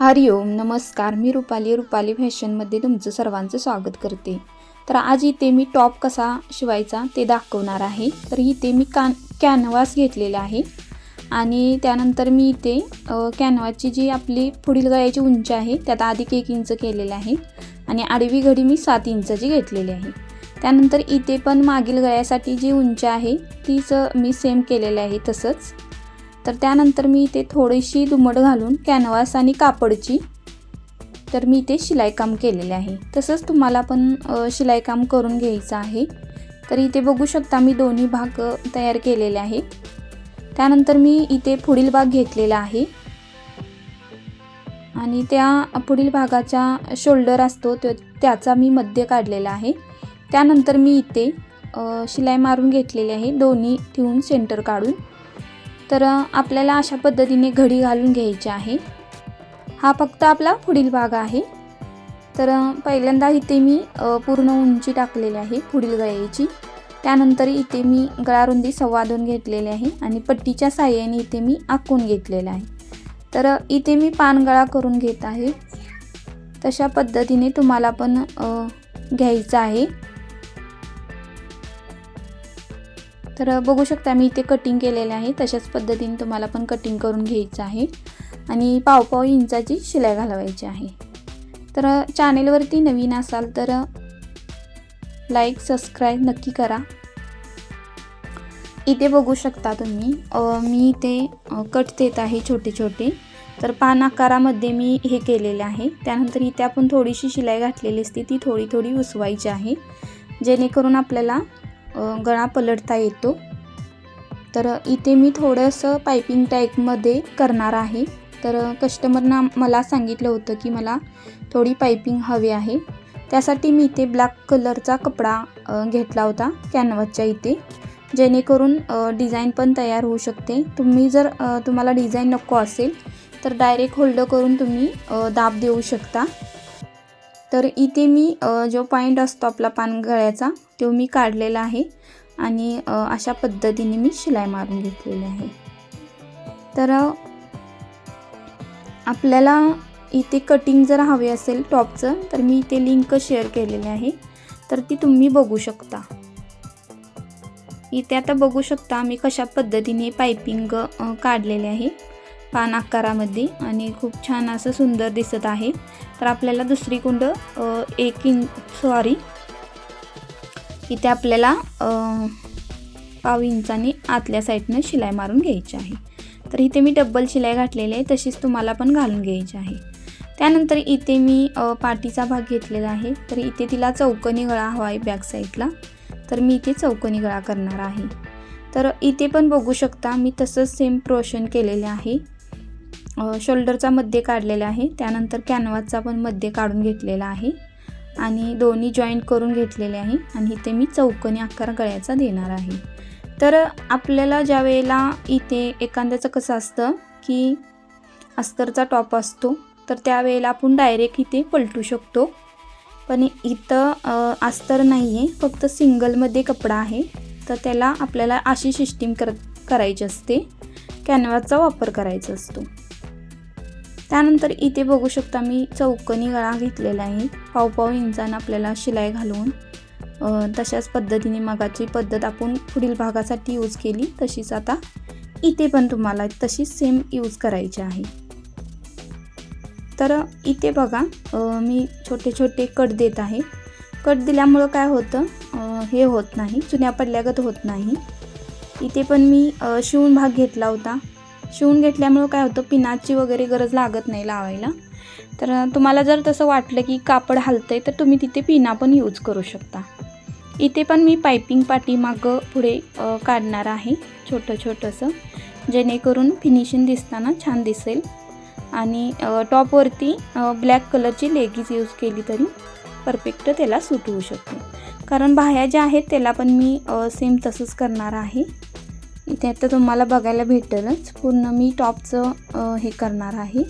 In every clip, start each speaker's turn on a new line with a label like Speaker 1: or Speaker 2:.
Speaker 1: हरिओम नमस्कार. मी रुपाली रुपाली फॅशनमध्ये तुमचं सर्वांचं स्वागत करते. तर आज इथे मी टॉप कसा शिवायचा ते दाखवणार आहे. तर इथे मी कान कॅनव्हास घेतलेला आहे. आणि त्यानंतर मी इथे अ, कॅनव्हासची जी आपली पुढील गळ्याची उंची आहे त्यात अधिक एक इंच केलेलं आहे. आणि आडवी घडी मी सात इंचाची घेतलेली आहे. त्यानंतर इथे पण मागील गळ्यासाठी जी उंची आहे तीच मी सेम केलेलं आहे तसंच. तर त्यानंतर मी इथे थोडीशी दुमड घालून कॅनव्हास आणि कापडची तर मी इथे शिलाईकाम केलेले आहे. तसंच तुम्हाला पण शिलाईकाम करून घ्यायचं आहे. तर इथे बघू शकता मी दोन्ही भाग तयार केलेले आहे. त्यानंतर मी इथे पुढील भाग घेतलेला आहे. आणि त्या पुढील भागाचा शोल्डर असतो तो त्याचा मी मध्य काढलेला आहे. त्यानंतर मी इथे शिलाई मारून घेतलेली आहे. दोन्ही ठेवून सेंटर काढून. तर आपल्याला अशा पद्धतीने घडी घालून घ्यायची आहे. हा फक्त आपला पुढील भाग आहे. तर पहिल्यांदा इथे मी पूर्ण उंची टाकलेली आहे पुढील गळ्याची. त्यानंतर इथे मी गळारुंदी सव्वा दोन घेतलेले आहे आणि पट्टीच्या साह्याने इथे मी आखून घेतलेलं आहे. तर इथे मी पानगळा करून घेत आहे. तशा पद्धतीने तुम्हाला पण घ्यायचं आहे. तर बघू शकता मी इथे कटिंग केलेलं आहे. तशाच पद्धतीने तुम्हाला पण कटिंग करून घ्यायचं आहे. आणि पावपाव इंचाची शिलाई घालवायची आहे. तर चॅनेलवरती नवीन असाल तर लाईक सबस्क्राईब नक्की करा. इथे बघू शकता तुम्ही मी इथे कट देत आहे छोटे छोटे. तर पान आकारामध्ये मी हे केलेले आहे. त्यानंतर इथे आपण थोडीशी शिलाई घातलेली असते ती थोडी थोडी उसवायची आहे. जेणेकरून आपल्याला गळा पलटता येतो. तर इथे मी थोडंसं पायपिंग टाईपमध्ये करणार आहे. तर कस्टमरना मला सांगितलं होतं की मला थोडी पायपिंग हवी आहे. त्यासाठी मी इथे ब्लॅक कलरचा कपडा घेतला होता कॅनव्हासच्या इथे. जेणेकरून डिझाईन पण तयार होऊ शकते. तुम्ही जर तुम्हाला डिझाईन नको असेल तर डायरेक्ट होल्ड करून तुम्ही दाब देऊ शकता. तर इथे मी जो पॉईंट असतो आपला पानगळ्याचा तो मी काढलेला आहे. आणि अशा पद्धतीने मी शिलाई मारून घेतलेली आहे. तर आपल्याला इथे कटिंग जर हवे असेल टॉपचं तर मी इथे लिंक शेअर केलेली आहे. तर ती तुम्ही बघू शकता. इथे आता बघू शकता मी कशा पद्धतीने पायपिंग काढलेले आहे. पान आकारामध्ये आणि खूप छान असं सुंदर दिसत आहे. तर आपल्याला दुसरी कुंड एक इंच सॉरी इथे आपल्याला पाव इंचाने आतल्या साईडनं शिलाई मारून घ्यायची आहे. तर इथे मी डब्बल शिलाई घातलेली आहे तशीच तुम्हाला पण घालून घ्यायची आहे. त्यानंतर इथे मी पाठीचा भाग घेतलेला आहे. तर इथे तिला चौकनी गळा हवा आहे बॅक साईडला. तर मी इथे चौकनी गळा करणार आहे. तर इथे पण बघू शकता मी तसंच सेम प्रोशन केलेले आहे. शोल्डरचा मध्य काढलेला आहे. त्यानंतर कॅनव्हासचा पण मध्य काढून घेतलेला आहे. आणि दोन्ही जॉईंट करून घेतलेले आहे. आणि इथे मी चौकनी आकार गळ्याचा देणार आहे. तर आपल्याला ज्या वेळेला इथे एखाद्याचं कसं असतं की अस्तरचा टॉप असतो तर त्यावेळेला आपण डायरेक्ट इथे पलटू शकतो. पण इथं अस्तर नाही आहे फक्त सिंगलमध्ये कपडा आहे. तर त्याला आपल्याला अशी सिस्टीम कर करायची असते. कॅनव्हासचा वापर करायचा असतो. त्यानंतर इथे बघू शकता मी चौकनी गळा घेतलेला आहे. पावपाव पाव इंचानं आपल्याला शिलाई घालून तशाच पद्धतीने मगाची पद्धत आपण पुढील भागासाठी यूज केली तशीच आता इथे पण तुम्हाला तशीच सेम यूज करायची आहे. तर इथे बघा मी छोटे छोटे कट देत आहे. कट दिल्यामुळं काय होतं हे होत नाही चुन्या पडल्यागत होत नाही. इथे पण मी शिवून भाग घेतला होता. शिवून घेतल्यामुळं काय होतं पिनाची वगैरे गरज लागत नाही लावायला. तर तुम्हाला जर तसं वाटलं की कापड हलतंय तर तुम्ही तिथे पिना पण यूज करू शकता. इथे पण मी पायपिंग पाठीमागं पुढे काढणार आहे छोटं छोटंसं. जेणेकरून फिनिशिंग दिसताना छान दिसेल. आणि टॉपवरती ब्लॅक कलरची लेगीज यूज केली तरी परफेक्ट त्याला सूट होऊ शकते. कारण बाह्या ज्या आहेत त्याला पण मी सेम तसंच करणार आहे. इथे आता तुम्हाला बघायला भेटेलच. पूर्ण मी टॉपचं हे करणार आहे.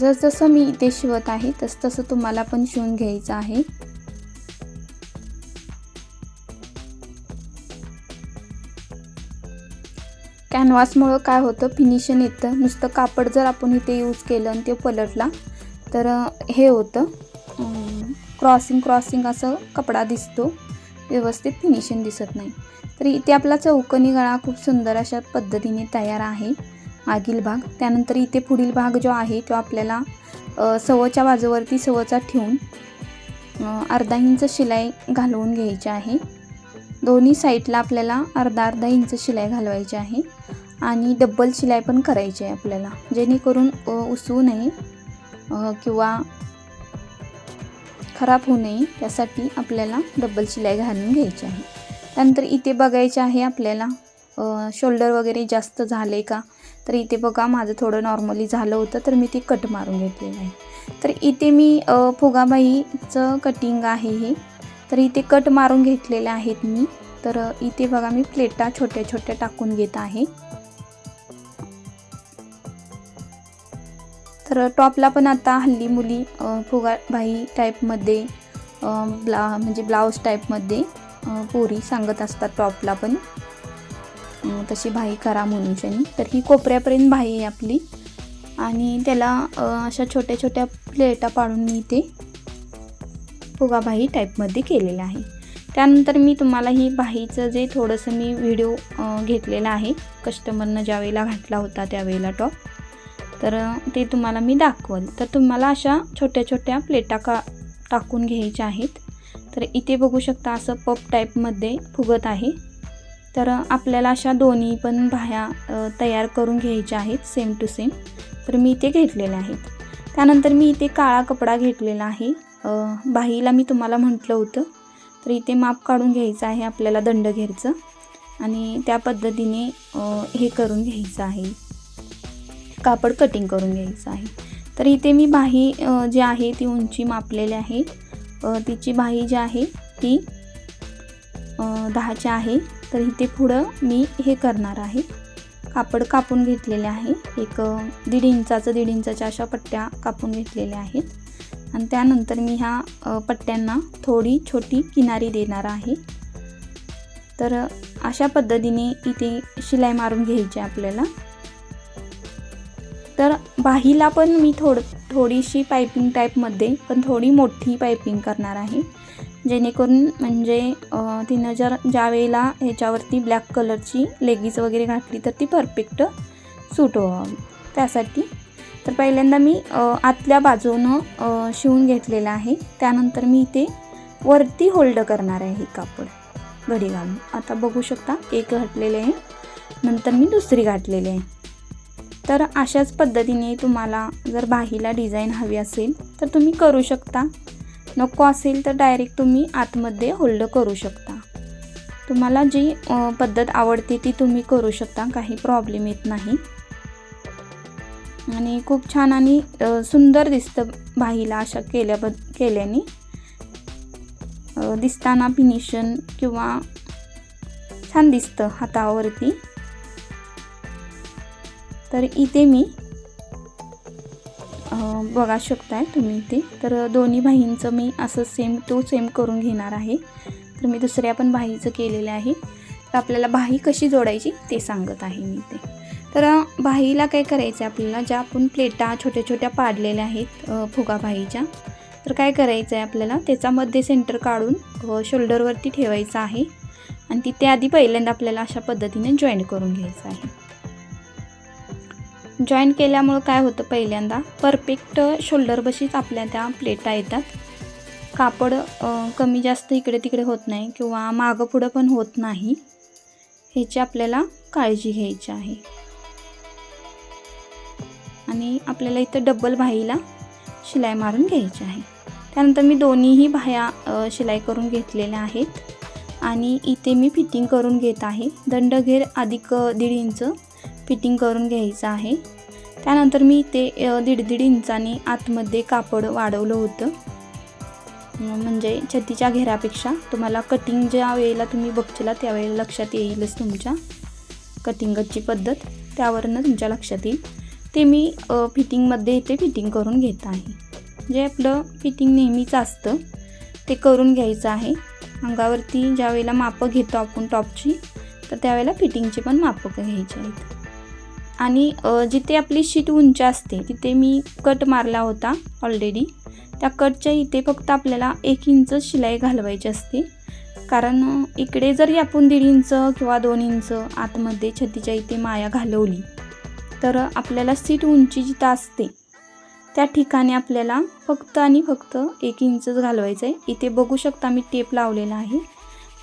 Speaker 1: जसजसं मी इथे शिवत आहे तस तसं तुम्हाला पण शिवून घ्यायचं आहे. कॅनव्हासमुळं काय होतं फिनिशिंग येतं. नुसतं कापड जर आपण इथे यूज केलं आणि ते पलटला तर हे होतं. क्रॉसिंग क्रॉसिंग असं कपडा दिसतो. व्यवस्थित फिनिशिंग दिसत नाही. तर इथे आपला चौकनी गळा खूप सुंदर अशा पद्धतीने तयार आहे. मागील भाग त्यानंतर इथे पुढील भाग जो आहे तो आपल्याला सवच्या बाजूवरती सवचा ठेवून अर्धा इंच शिलाई घालवून घ्यायची आहे. दोन्ही साईडला आपल्याला अर्धा अर्धा इंच शिलाई घालवायची आहे. आणि डब्बल शिलाई पण करायची आहे आपल्याला जेणेकरून उसवू नये किंवा खराब होऊ नये त्यासाठी आपल्याला डब्बल शिलाई घालून घ्यायची आहे. त्यानंतर इथे बघायचे आहे आपल्याला शोल्डर वगैरे जास्त झाले का? तर इथे बघा माझं थोडं नॉर्मली झालं होतं तर मी ते कट मारून घेतलेलं आहे. तर इथे मी फुगाबाईचं कटिंग आहे हे. तर इथे कट मारून घेतलेले आहेत मी. तर इथे बघा मी प्लेटा छोट्या छोट्या टाकून घेत आहे. तर टॉपला पण आता हल्ली मुली फुगाबाई टाईपमध्ये ब्ला म्हणजे ब्लाऊज टाईपमध्ये पोरी सांगत असतात टॉपला पण. तशी भाई करा म्हणून तर ही कोपऱ्यापर्यंत भाई आहे आपली. आणि त्याला अशा छोट्या छोट्या प्लेटा पाडून मी इथे फुगाबाई टाईपमध्ये केलेलं आहे. त्यानंतर मी तुम्हाला ही बाहीचं जे थोडंसं मी व्हिडिओ घेतलेला आहे. कस्टमरनं ज्यावेळेला घातला होता त्यावेळेला टॉप तर ते तुम्हाला मी दाखवल. तर तुम्हाला अशा छोट्या छोट्या प्लेटा का टाकून घ्यायच्या आहेत. तर इथे बघू शकता असं पप टाईपमध्ये फुगत आहे. तर आपल्याला अशा दोन्ही पण भाया तयार करून घ्यायच्या आहेत सेम टू सेम तर मी इथे घेतलेल्या आहेत. त्यानंतर मी इथे काळा कपडा घेतलेला आहे. बाहीला मी तुम्हाला म्हटलं होतं. तर इथे माप काढून घ्यायचं आहे आपल्याला दंड घ्यायचं आणि त्या पद्धतीने हे करून घ्यायचं आहे. कापड कटिंग करून घ्यायचं आहे. तर इथे मी बाही जी आहे ती उंची मापलेली आहे. तिची बाही जी आहे ती दहाची आहे. तर इथे पुढं मी हे करणार आहे. कापड कापून घेतलेले आहे. एक दीड इंचाचं दीड इंचाच्या अशा पट्ट्या कापून घेतलेल्या आहेत. आणि त्यानंतर मी ह्या पट्ट्यांना थोडी छोटी किनारी देणार आहे. तर अशा पद्धतीने इथे शिलाई मारून घ्यायची आहे आपल्याला. तर बाहीला पण मी थोड थोडीशी पायपिंग टाईपमध्ये पण थोडी मोठी पायपिंग करणार आहे. जेणेकरून म्हणजे तिनं जर ज्या वेळेला ह्याच्यावरती ब्लॅक कलरची लेगीज वगैरे घातली तर ती परफेक्ट सूट व्हावी त्यासाठी. तर पहिल्यांदा मी आतल्या बाजूनं शिवून घेतलेलं आहे. त्यानंतर मी इथे वरती होल्ड करणार आहे कापड. घडी घालून. आता बघू शकता एक घातलेले आहे. नंतर मी दुसरी घातलेली आहे. तर अशाच पद्धतीने तुम्हाला जर बाहीला डिझाईन हवी असेल तर तुम्ही करू शकता. नको असेल तर डायरेक्ट तुम्ही आतमध्ये होल्ड करू शकता. तुम्हाला जी पद्धत आवडते ती तुम्ही करू शकता काही प्रॉब्लेम येत नाही. आणि खूप छान आणि सुंदर दिसतं बाहीला अशा केल्याबद केल्याने. दिसताना फिनिशन किंवा छान दिसतं हातावरती. तर इथे मी बघा शकताय तुम्ही इथे. तर दोन्ही बाहींचं मी असं सेम टू सेम करून घेणार आहे. तर मी दुसऱ्या पण बाहीचं केलेलं आहे. तर आपल्याला बाही कशी जोडायची ते सांगत आहे मी ते तर बाहीला काय करायचं आहे आपल्याला? ज्या आपण प्लेटा छोट्या छोट्या पाडलेल्या आहेत फुगा बाहीच्या तर काय करायचं आहे आपल्याला? त्याचा मध्ये सेंटर काढून शोल्डरवरती ठेवायचं आहे. आणि तिथे आधी पहिल्यांदा आपल्याला अशा पद्धतीने जॉईन करून घ्यायचं आहे. जॉईन केल्यामुळं काय होतं पहिल्यांदा? परफेक्ट शोल्डर बशीच आपल्या त्या प्लेटा येतात. कापड कमी जास्त इकडे तिकडे होत नाही किंवा मागं पुढं पण होत नाही. ह्याची आपल्याला काळजी घ्यायची आहे. आणि आपल्याला इथं डबल भाईला शिलाई मारून घ्यायची आहे. त्यानंतर मी दोन्हीही बाह्या शिलाई करून घेतलेल्या आहेत. आणि इथे मी फिटिंग करून घेत आहे. दंडघेर अधिक दीड इंच. फिटिंग करून घ्यायचं आहे. त्यानंतर मी ते दीड दीड इंचाने आतमध्ये कापड वाढवलं होतं. म्हणजे छतीच्या घेरापेक्षा तुम्हाला कटिंग ज्या वेळेला तुम्ही बघचला त्यावेळेला लक्षात येईलच तुमच्या. कटिंगची पद्धत. त्यावरनं तुमच्या लक्षात येईल. ते मी फिटिंगमध्ये इथे फिटिंग करून घेत आहे. जे आपलं फिटिंग नेहमीच असतं ते करून घ्यायचं आहे. अंगावरती ज्या वेळेला मापं घेतो आपण टॉपची तर त्यावेळेला फिटिंगचे पण मापं घ्यायचे आहेत. आणि जिथे आपली शीट उंच असते तिथे मी कट मारला होता ऑलरेडी त्या कटच्या इथे फक्त आपल्याला एक इंच शिलाई घालवायची असते. कारण इकडे जरी आपण दीड इंच किंवा दोन इंच आतमध्ये छतीच्या इथे माया घालवली तर आपल्याला सीट उंची जिथं असते त्या ठिकाणी आपल्याला फक्त आणि फक्त एक इंचच घालवायचं आहे इथे बघू शकता मी टेप लावलेला आहे.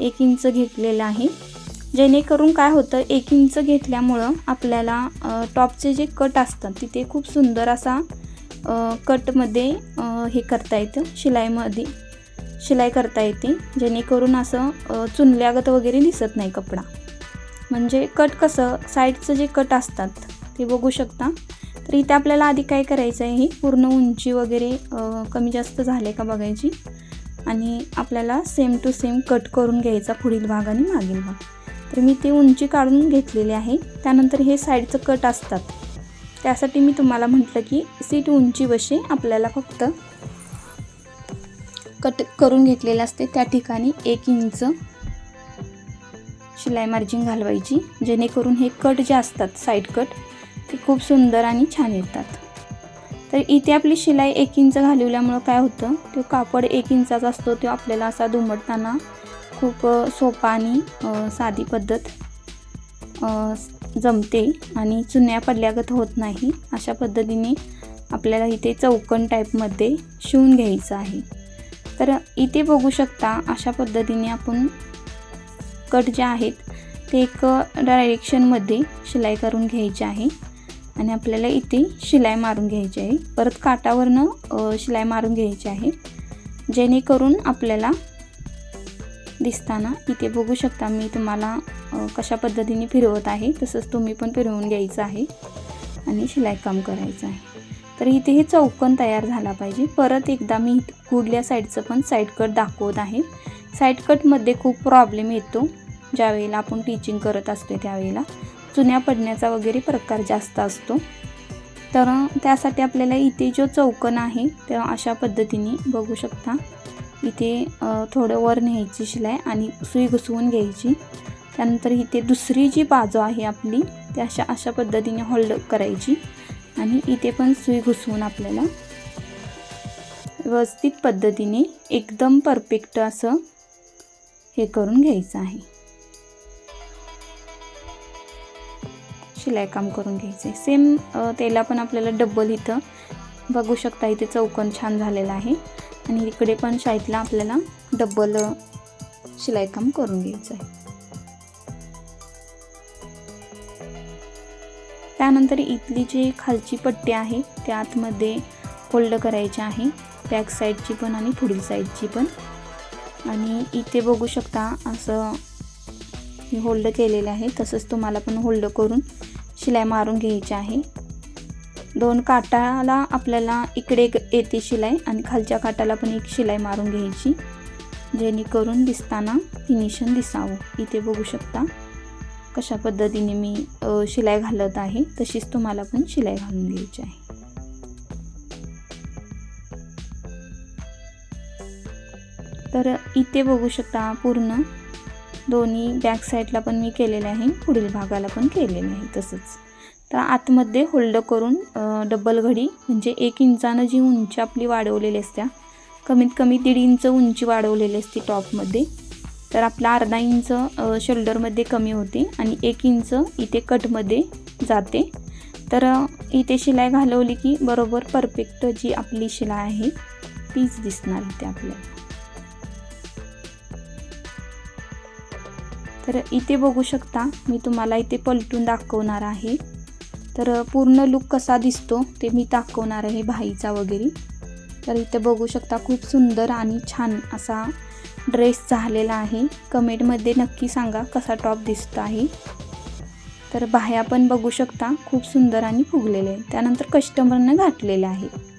Speaker 1: एक इंच घेतलेला आहे. जेणेकरून काय होतं एक इंच घेतल्यामुळं आपल्याला टॉपचे जे कट असतात तिथे खूप सुंदर असा कटमध्ये हे करता येतं शिलाईमध्ये शिलाई करता येते. जेणेकरून असं चुनल्यागत वगैरे दिसत नाही कपडा. म्हणजे कट कसं साईडचं जे कट असतात ते बघू शकता. तर इथे आपल्याला आधी काय करायचं आहे हे पूर्ण उंची वगैरे कमी जास्त झाले का बघायची. आणि आपल्याला सेम टू सेम कट करून घ्यायचा पुढील भाग आणि मागील भाग. तर मी ती उंची काढून घेतलेली आहे. त्यानंतर हे साईडचं कट असतात. त्यासाठी मी तुम्हाला म्हटलं की सीट उंची वशी आपल्याला फक्त कट करून घेतलेलं असते. त्या ठिकाणी एक इंच शिलाई मार्जिन घालवायची जेणेकरून हे कट जे असतात साईड कट ते खूप सुंदर आणि छान येतात. तर इथे आपली शिलाई एक इंच घालवल्यामुळं काय होतं तो कापड एक इंचाचा असतो तो आपल्याला असा दुमटताना खूप सोपा आणि साधी पद्धत जमते आणि चुन्या पडल्यागत होत नाही. अशा पद्धतीने आपल्याला इथे चौकन टाईपमध्ये शिवून घ्यायचं आहे. तर इथे बघू शकता अशा पद्धतीने आपण कट जे आहेत ते एक डायरेक्शनमध्ये शिलाई करून घ्यायची आहे आणि आपल्याला इथे शिलाई मारून घ्यायची आहे. परत काटावरनं शिलाई मारून घ्यायची आहे. जेणेकरून आपल्याला दिसताना इथे बघू शकता मी तुम्हाला कशा पद्धतीने फिरवत आहे तसंच तुम्ही पण फिरवून घ्यायचं आहे आणि शिलाई काम करायचं आहे. तर इथे हे चौकन तयार झाला पाहिजे. परत एकदा मी कुठल्या साईडचं पण साईड कट दाखवत आहे. साईड कटमध्ये खूप प्रॉब्लेम येतो. ज्यावेळेला आपण टीचिंग करत असतो त्यावेळेला चुन्या पडण्याचा वगैरे प्रकार जास्त असतो. तर त्यासाठी आपल्याला इथे जो चौकन आहे त्या अशा पद्धतीने बघू शकता. इथे थोडं वर न्यायची शिलाई आणि सुई घुसवून घ्यायची. त्यानंतर इथे दुसरी जी बाजू आहे आपली ती अशा अशा पद्धतीने होल्ड करायची. आणि इथे पण सुई घुसवून आपल्याला व्यवस्थित पद्धतीने एकदम परफेक्ट असं हे करून घ्यायचं आहे. शिलाई काम करून घ्यायचं आहे. सेम त्याला पण आपल्याला डब्बल इथं. बघू शकता इथे चौकन छान झालेलं आहे. आणि इकडे पण शाईतला आपल्याला डब्बल शिलाई काम करून घ्यायचं आहे. त्यानंतर इथली जी खालची पट्टी आहे त्या आतमध्ये होल्ड करायची आहे. बॅक साईडची पण आणि पुढील साईडची पण. आणि इथे बघू शकता असं मी होल्ड केलेलं आहे. तसंच तुम्हाला पण होल्ड करून शिलाई मारून घ्यायची आहे. दोन काटाला आपल्याला इकडे एक येते शिलाई आणि खालच्या काटाला पण एक शिलाई मारून घ्यायची जेणेकरून दिसताना फिनिशन दिसावं. इथे बघू शकता कशा पद्धतीने मी शिलाई घालत आहे तशीच तुम्हाला पण शिलाई घालून घ्यायची आहे. तर इथे बघू शकता पूर्ण दोन्ही बॅक साईडला पण मी केलेले आहे पुढील भागाला पण केलेले आहे तसंच. तर आतमध्ये होल्ड करून डबल घडी म्हणजे एक इंचानं जी उंची आपली वाढवलेली असत्या कमीत कमी दीड इंच उंची वाढवलेली असते टॉपमध्ये. तर आपला अर्धा इंच शोल्डरमध्ये कमी होते आणि एक इंच इथे कटमध्ये जाते. तर इथे शिलाई घालवली की बरोबर परफेक्ट जी आपली शिलाई आहे तीच दिसणार इथे आपल्याला. तर इथे बघू शकता मी तुम्हाला इथे पलटून दाखवणार आहे. तर पूर्ण लुक कसा दिसतो ते मी दाखवणार आहे भाईचा वगैरे. तर इथे बघू शकता खूप सुंदर आणि छान असा ड्रेस झालेला आहे. कमेंटमध्ये नक्की सांगा कसा टॉप दिसतो आहे. तर बाह्या पण बघू शकता खूप सुंदर आणि फुगलेले. आहे त्यानंतर कस्टमरनं घातलेले आहे.